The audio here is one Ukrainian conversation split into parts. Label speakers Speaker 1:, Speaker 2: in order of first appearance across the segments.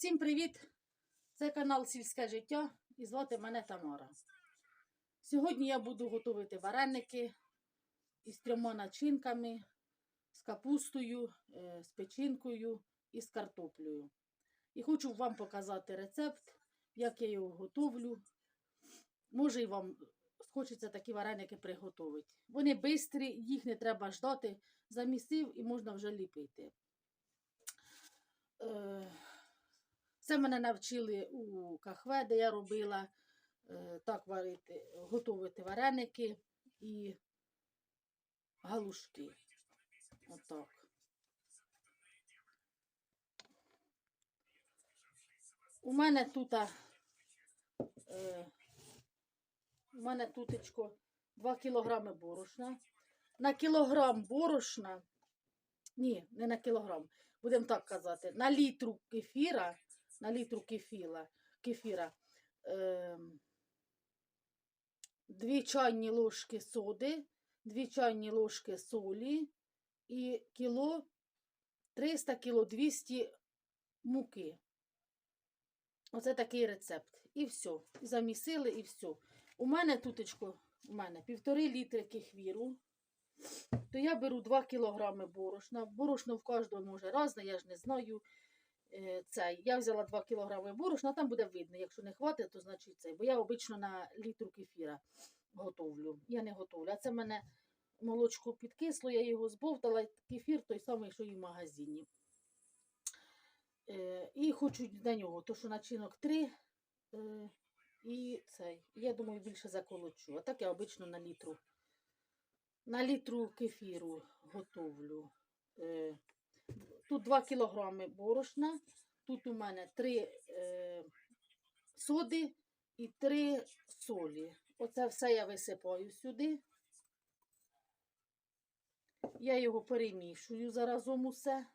Speaker 1: Всім привіт! Це канал Сільське життя і звати мене Тамара. Сьогодні я буду готувати вареники із трьома начинками, з капустою, е, з печінкою і з картоплею. І хочу вам показати рецепт, як я його готовлю. Може, і вам хочеться такі вареники приготувати. Вони швидкі, їх не треба ждати, замісив і можна вже ліпити. Це мене навчили у кахве, де я робила е, так варити, готувати вареники і галушки. Отак. У мене тут е, у мене тутечко 2 кілограми борошна. На кілограм борошна, ні, не на кілограм, будемо так казати, на літру кефіра, на літру кефіра, кефіра е, 2 чайні ложки соди, 2 чайні ложки солі і кіло 300 кіло 200 муки. Оце такий рецепт. І все. Замісили, і все. У мене тутечко, у мене півтори літри кефіру, то я беру 2 кілограми борошна. Борошно в кожного може разне, я ж не знаю. Е, Цей. Я взяла 2 кілограми борошна, там буде видно. Якщо не хватить, то значить цей. Бо я обично на літру кефіра готовлю. Я не готовлю. А це в мене молочко підкисло, я його збовтала, кефір той самий, що і в магазині. Е, і хочу на нього, то що начинок 3 е, і цей. Я думаю, більше заколочу. А так я обично на літру. На літру кефіру готовлю. Тут 2 кілограми борошна, тут у мене 3 е, соди і 3 солі. Оце все я висипаю сюди. Я його перемішую заразом усе.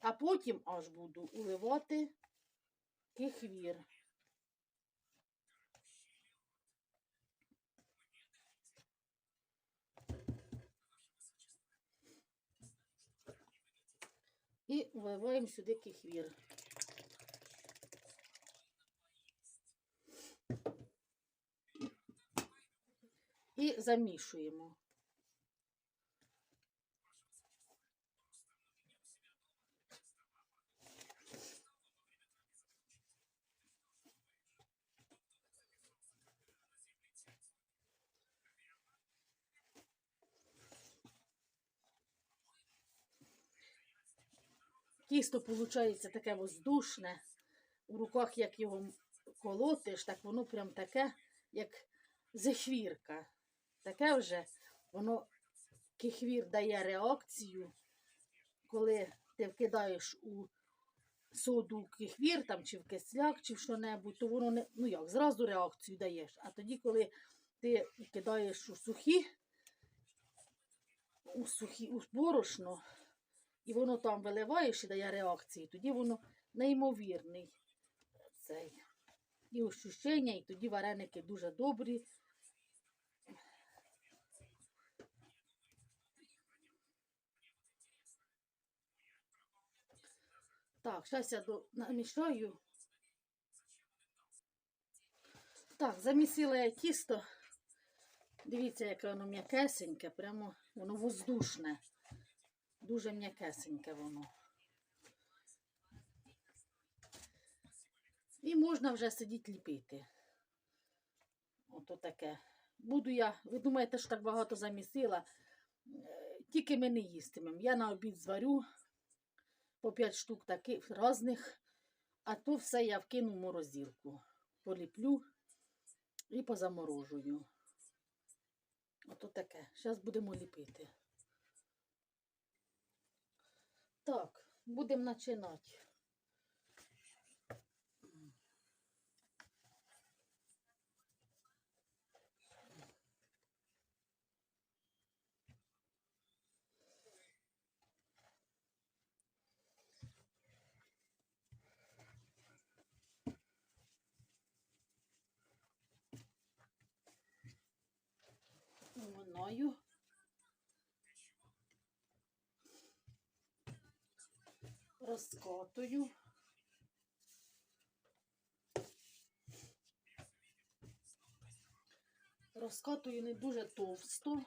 Speaker 1: А потім аж буду уливати кефір. І вливаємо сюди кефір. І замішуємо. Тісто виходить таке воздушне. У руках, як його колотиш, так воно прям таке, як зехвірка. Таке вже воно кефір дає реакцію, коли ти вкидаєш у соду кефір там, чи в кисляк, чи в що-небудь, то воно не, ну як, зразу реакцію даєш. А тоді, коли ти кидаєш у сухі, у сухі, у борошно, і воно там виливаєш і дає реакції, тоді воно неймовірний цей. І ощущення, і тоді вареники дуже добрі. Так, зараз я намішаю. Так, замісила я тісто. Дивіться, яке воно м'якесеньке, прямо воно воздушне. Дуже м'якесеньке воно. І можна вже сидіти ліпити. Ото таке. Буду я, ви думаєте, що так багато замісила. Е, Тільки ми не їстимемо. Я на обід зварю по 5 штук таких різних, а то все я вкину в морозилку. Поліплю і позаморожую. Ото таке. Зараз будемо ліпити. Так, будемо починати. Уминаю. розкатую. Розкатую не дуже товсто.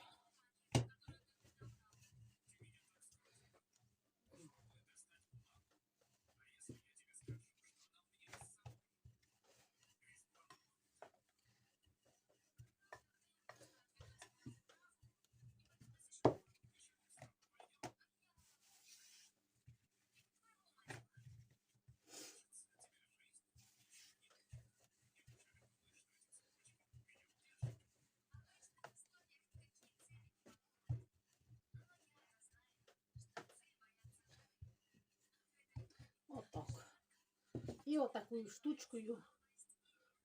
Speaker 1: І отакою штучкою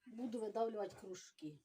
Speaker 1: буду видавлювати кружки.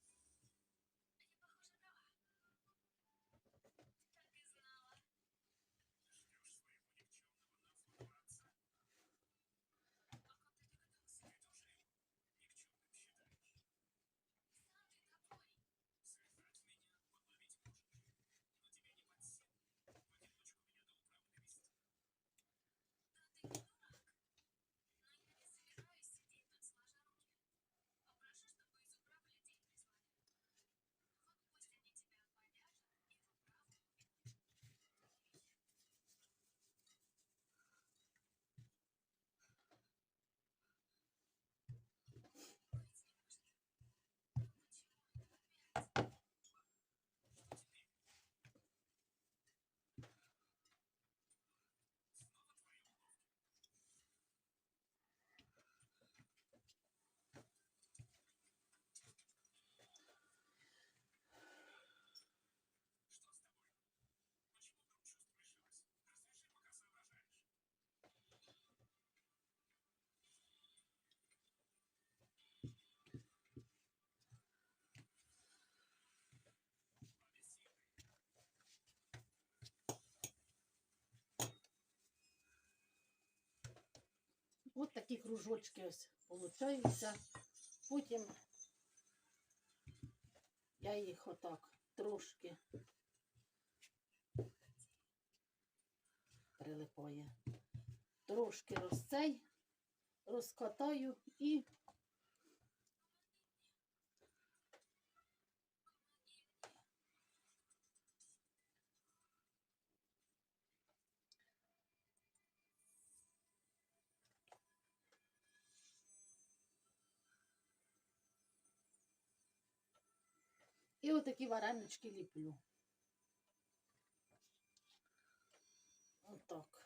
Speaker 1: От такі кружочки ось получаються. Потім я їх отак трошки прилипає. Трошки розцей, розкатаю і І отакі варенички ліплю. Отак.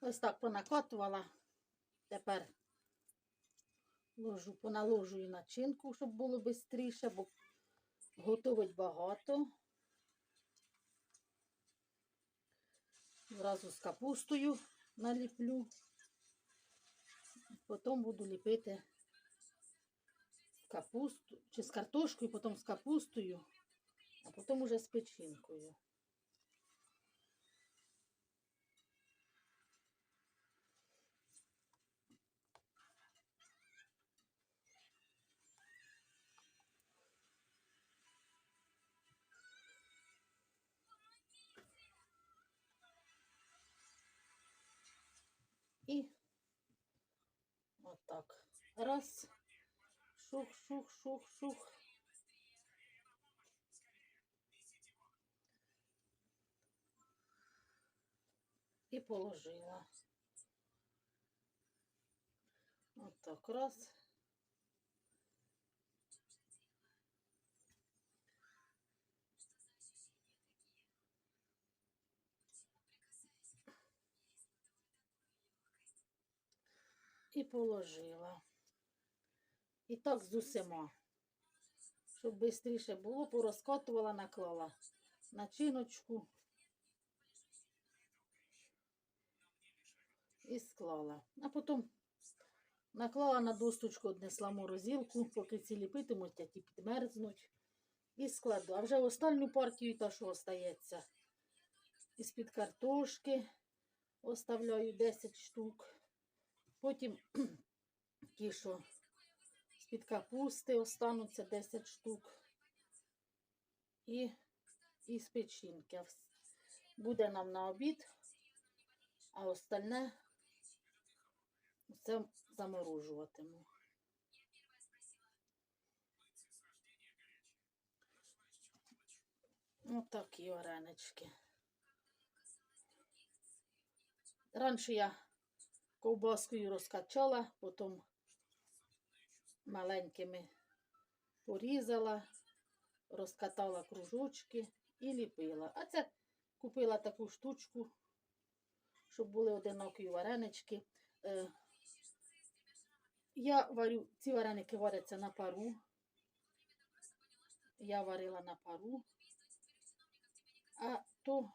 Speaker 1: Ось так понакатувала. Тепер ложу, поналожую начинку, щоб було швидше, бо готовить багато. Зразу з капустою наліплю. Потім буду ліпити капусту, чи з картошкою, потім з капустою, а потім уже з печінкою. Отак. Раз. Шух, шух, шух, шух. І положила. Отак. Раз. І положила. І так з усіма. Щоб швидше було, порозкатувала, наклала начиночку і склала. А потім наклала на досточку, однесла морозилку, поки ці ліпитимуть, а ті підмерзнуть. І складу. А вже останню партію, та що остається, із-під картошки оставляю 10 штук. Потім ті, що з-під капусти остануться 10 штук. і, і з печінки. Буде нам на обід, а остальне все заморожуватиму. Ось такі варенички. Раніше я ковбаскою розкачала, потім маленькими порізала, розкатала кружочки і ліпила. А це купила таку штучку, щоб були одинокі варенички. Е, Я варю, ці вареники варяться на пару. Я варила на пару. А то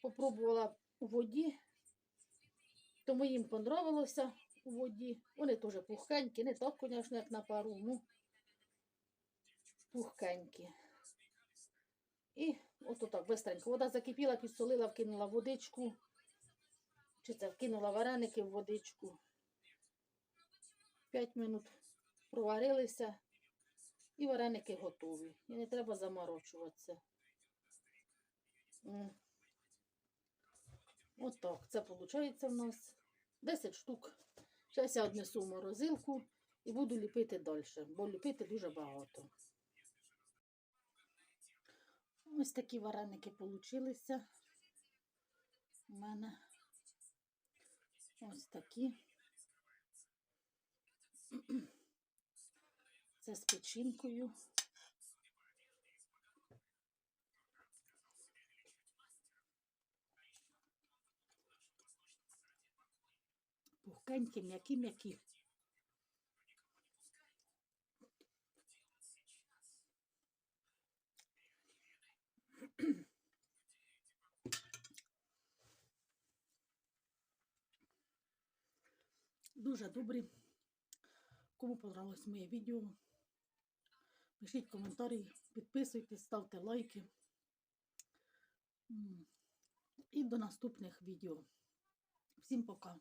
Speaker 1: попробувала у воді, тому їм понравилося у воді. Вони теж пухкенькі, не так, звісно, як на пару, ну пухкенькі. І ото так, бистренько. Вода закипіла, підсолила, вкинула водичку. Чи це вкинула вареники в водичку. П'ять минут проварилися, і вареники готові. І не треба заморочуватися. М. Отак, це виходить в нас 10 штук. Зараз я однесу морозилку і буду ліпити далі, бо ліпити дуже багато. Ось такі вареники получилися. У мене ось такі. Це з печінкою. Пухкенькі, м'які-м'які. Дуже добрі. Кому понравилось моє відео, пишіть коментарі, підписуйтесь, ставте лайки. І до наступних відео. Всім пока!